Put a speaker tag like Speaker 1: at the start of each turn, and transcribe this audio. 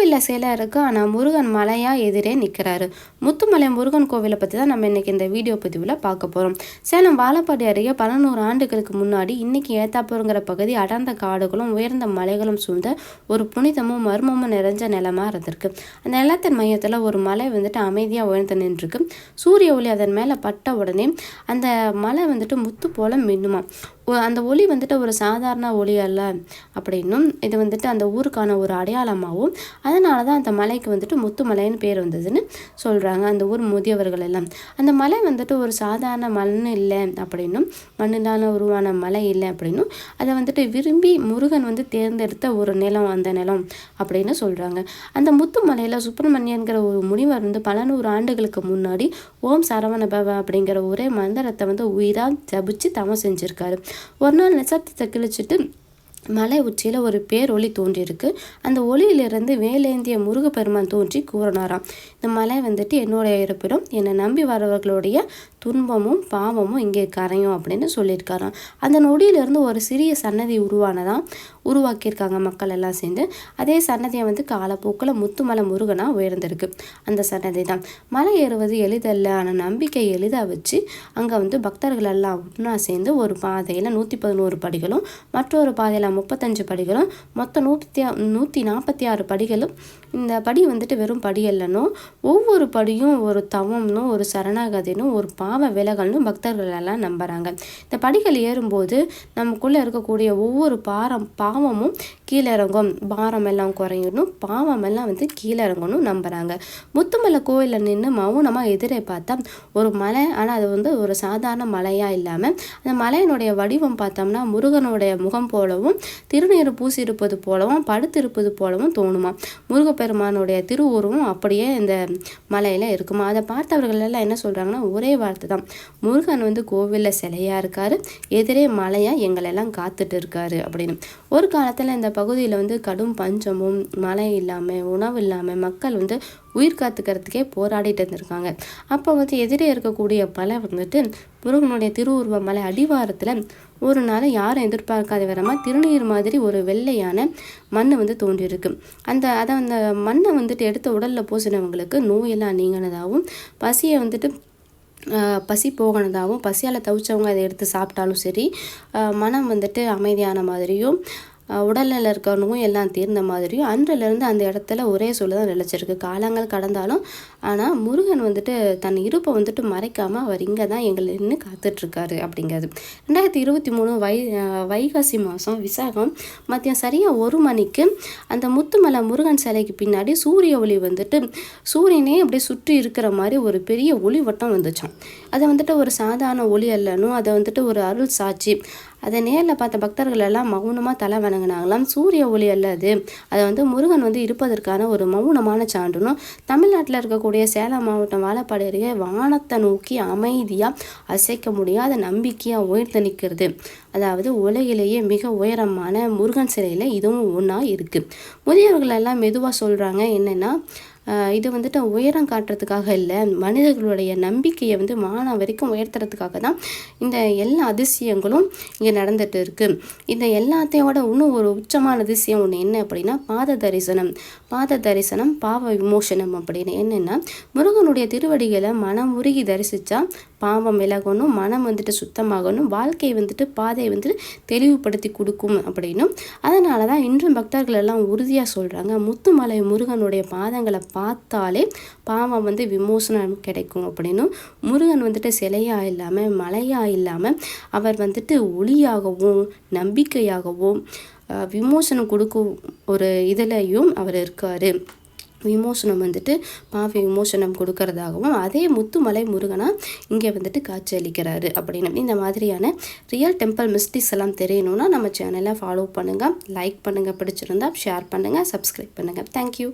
Speaker 1: கோவிலில் சிலை இருக்குது ஆனால் முருகன் மலையாக எதிரே நிற்கிறாரு முத்துமலை முருகன் கோவிலை பற்றி தான் நம்ம இன்றைக்கி இந்த வீடியோ பதிவில் பார்க்க போகிறோம் சேலம் வாழப்பாடி அருகே பலநூறு ஆண்டுகளுக்கு முன்னாடி இன்றைக்கி ஏத்தாப்பூருங்கிற பகுதி அடர்ந்த காடுகளும் உயர்ந்த மலைகளும் சூழ்ந்த ஒரு புனிதமும் மர்மமும் நிறைஞ்ச நிலமாக இருந்திருக்கு. அந்த நிலத்தின் மையத்தில் ஒரு மலை வந்துட்டு அமைதியாக உயர்ந்து நின்றுருக்கு. சூரிய ஒளி அதன் மேலே பட்ட உடனே அந்த மலை வந்துட்டு முத்து போல மின்னுமா அந்த ஒளி வந்துட்டு ஒரு சாதாரண ஒளி அல்ல. அப்படின்னும் இது வந்துட்டு அந்த ஊருக்கான ஒரு அடையாளமாகவும் அதனால தான் அந்த மலைக்கு வந்துட்டு முத்துமலைன்னு பேர் வந்ததுன்னு சொல்கிறாங்க அந்த ஊர் முதியவர்கள் எல்லாம். அந்த மலை வந்துட்டு ஒரு சாதாரண மண் இல்லை அப்படின்னும் மண்ணிலான உருவான மலை இல்லை அப்படின்னும் அதை வந்துட்டு விரும்பி முருகன் வந்து தேர்ந்தெடுத்த ஒரு நிலம் அந்த நிலம் அப்படின்னு சொல்கிறாங்க அந்த முத்துமலையில் சுப்பிரமணியன்கிற ஒரு முனிவர் வந்து பல நூறு ஆண்டுகளுக்கு முன்னாடி ஓம் சரவண பவ அப்படிங்கிற ஒரே மந்திரத்தை வந்து உயிராக ஜபிச்சு தவம் செஞ்சுருக்காரு. ஒரு நாள் நட்சத்திரத்தை கிழிச்சிட்டு மலை உச்சியில் ஒரு பேரொளி தோன்றியிருக்கு. அந்த ஒளியிலிருந்து வேலேந்திய முருகப்பெருமான் தோன்றி கூறினாராம். இந்த மலை வந்துட்டு என்னுடைய இருப்பிடம். என்னை நம்பி வரவர்களுடைய துன்பமும் பாவமும் இங்கே கரையும் அப்படின்னு சொல்லியிருக்காராம் அந்த நொடியிலிருந்து ஒரு சிறிய சன்னதி உருவானதான் உருவாக்கியிருக்காங்க மக்கள் எல்லாம் சேர்ந்து. அதே சன்னதியை வந்து காலப்போக்கில் முத்துமலை முருகனாக உயர்ந்திருக்கு. அந்த சன்னதி தான் மலை ஏறுவது எளிதல்ல. ஆனால் நம்பிக்கை எளிதாக வச்சு அங்கே வந்து பக்தர்கள் எல்லாம் ஒன்றா சேர்ந்து ஒரு பாதையில் நூற்றி பதினோரு படிகளும் மற்றொரு பாதையில் முப்பத்தஞ்சு படிகளும் மொத்தம் நூற்றி நூற்றி நாற்பத்தி ஆறு படிகளும் இந்த படி வந்துட்டு வெறும் படி இல்லைனோ ஒவ்வொரு படியும் ஒரு தவம்னும் ஒரு சரணாகதினும் ஒரு பாவ விலகல்னு பக்தர்கள் எல்லாம் நம்புகிறாங்க இந்த படிகள் ஏறும்போது நமக்குள்ளே இருக்கக்கூடிய ஒவ்வொரு பாரம் பாவமும் கீழே இறங்கும் பாரம் எல்லாம் குறையணும் பாவம் எல்லாம் வந்து கீழே இறங்கணும் நம்புகிறாங்க முத்துமலை கோயிலில் நின்று மௌனமாக எதிரே பார்த்தா ஒரு மலை ஆனால் அது வந்து ஒரு சாதாரண மலையாக இல்லாமல் அந்த மலையினுடைய வடிவம் பார்த்தோம்னா முருகனுடைய முகம் போலவும் திருநீறு பூசியிருப்பது போலவும் படுத்திருப்பது போலவும் தோணுமா முருக முருகப்பெருமானுடைய திருவுருவம் அப்படியே இந்த மலையில் இருக்குமா? அதை பார்த்தவர்கள் எல்லாம் என்ன சொல்கிறாங்கன்னா ஒரே வார்த்தை தான். முருகன் வந்து கோவிலில் சிலையாக இருக்கார். எதிரே மலையாக எங்களெல்லாம் காத்துட்டு இருக்காரு அப்படின்னு. ஒரு காலத்தில் இந்த பகுதியில் வந்து கடும் பஞ்சமும் மழை இல்லாமல் உணவு இல்லாமல் மக்கள் வந்து உயிர் காத்துக்கிறதுக்கே போராடிட்டு இருந்திருக்காங்க. அப்போ வந்து எதிரே இருக்கக்கூடிய மலை வந்துட்டு முருகனுடைய திருவுருவ மலை அடிவாரத்தில் ஒரு நாள் யாரும் எதிர்பார்க்காத விதமாக திருநீர் மாதிரி ஒரு வெள்ளையான மண் வந்து தோன்றியிருக்கு. அந்த அதை அந்த மண்ணை வந்துட்டு எடுத்த உடலில் பூசினவங்களுக்கு நோயெல்லாம் நீங்கினதாகவும் பசியை வந்துட்டு பசி போகனதாகவும் பசியால் தவிச்சவங்க அதை எடுத்து சாப்பிட்டாலும் சரி மனம் வந்துட்டு அமைதியான மாதிரியும் உடலில் உடல்நிலை இருக்க நோய் எல்லாம் தீர்ந்த மாதிரியும் அன்றிலிருந்து அந்த இடத்துல ஒரே சொல்லு தான் நிலச்சிருக்கு. காலங்கள் கடந்தாலும் ஆனால் முருகன் வந்துட்டு தன் இருப்பை வந்துட்டு மறைக்காமல் அவர் இங்கே தான் எங்களை நின்று காத்துட்ருக்காரு அப்படிங்கிறது. ரெண்டாயிரத்தி இருபத்தி மூணு வை வைகாசி மாதம் விசாகம் மதியம் சரியாக ஒரு மணிக்கு அந்த முத்துமலை முருகன் சிலைக்கு பின்னாடி சூரிய ஒளி வந்துட்டு சூரியனே அப்படியே சுற்றி இருக்கிற மாதிரி ஒரு பெரிய ஒளி வட்டம் வந்துச்சான் அதை வந்துட்டு ஒரு சாதாரண ஒளி அல்லனும் அதை வந்துட்டு ஒரு அருள் சாட்சி அதை நேரில் பார்த்த பக்தர்கள் எல்லாம் மௌனமாக தலை வணங்கினாங்களாம். சூரிய ஒளி அல்ல அது. அதை வந்து முருகன் வந்து இருப்பதற்கான ஒரு மௌனமான சான்றுனும். தமிழ்நாட்டில் இருக்கக்கூடிய சேலம் மாவட்டம் வாழப்பாடி அருகே வானத்தை நோக்கி அமைதியாக அசைக்க முடியாத நம்பிக்கையாக உயர்ந்து நிற்கிறது. அதாவது உலகிலேயே மிக உயரமான முருகன் சிலையில் இதுவும் ஒன்றா இருக்குது முதியவர்கள் எல்லாம் மெதுவாக சொல்கிறாங்க என்னென்னா இது வந்துட்டு உயரம் காட்டுறதுக்காக இல்லை. மனிதர்களுடைய நம்பிக்கையை வந்து மானம் வரைக்கும் உயர்த்துறதுக்காக தான் இந்த எல்லா அதிசயங்களும் இங்கே நடந்துட்டு இருக்குது இந்த எல்லாத்தையோட இன்னும் ஒரு உச்சமான அதிசயம் ஒன்று என்ன அப்படின்னா பாத தரிசனம். பாத தரிசனம் பாவ விமோசனம் அப்படின்னு. என்னென்னா முருகனுடைய திருவடிகளை மனம் உருகி தரிசித்தா பாவம் விலகணும் மனம் வந்துட்டு சுத்தமாகணும் வாழ்க்கை வந்துட்டு பாதையை வந்துட்டு தெளிவுபடுத்தி கொடுக்கும் அப்படின்னும். அதனால தான் இன்றும் பக்தர்கள் எல்லாம் உறுதியாக சொல்கிறாங்க முத்துமலை முருகனுடைய பாதங்களை பார்த்தாலே பாவம் வந்து விமோசனம் கிடைக்கும் அப்படின்னும். முருகன் வந்துட்டு சிலையாக இல்லாமல் மலையாக இல்லாமல் அவர் வந்துட்டு ஒளியாகவும் நம்பிக்கையாகவும் விமோசனம் கொடுக்கும் ஒரு இதுலேயும் அவர் இருக்கார். விமோசனம் வந்துட்டு பாவி விமோசனம் கொடுக்கறதாகவும் அதே முத்துமலை முருகனா இங்கே வந்துட்டு காட்சி அளிக்கிறாரு அப்படின்னு. இந்த மாதிரியான ரியல் டெம்பிள் மிஸ்டிஸ் எல்லாம் தெரியணும்னா நம்ம சேனலை ஃபாலோ பண்ணுங்கள் லைக் பண்ணுங்கள் பிடிச்சிருந்தா ஷேர் பண்ணுங்கள் சப்ஸ்கிரைப் பண்ணுங்கள் தேங்க்யூ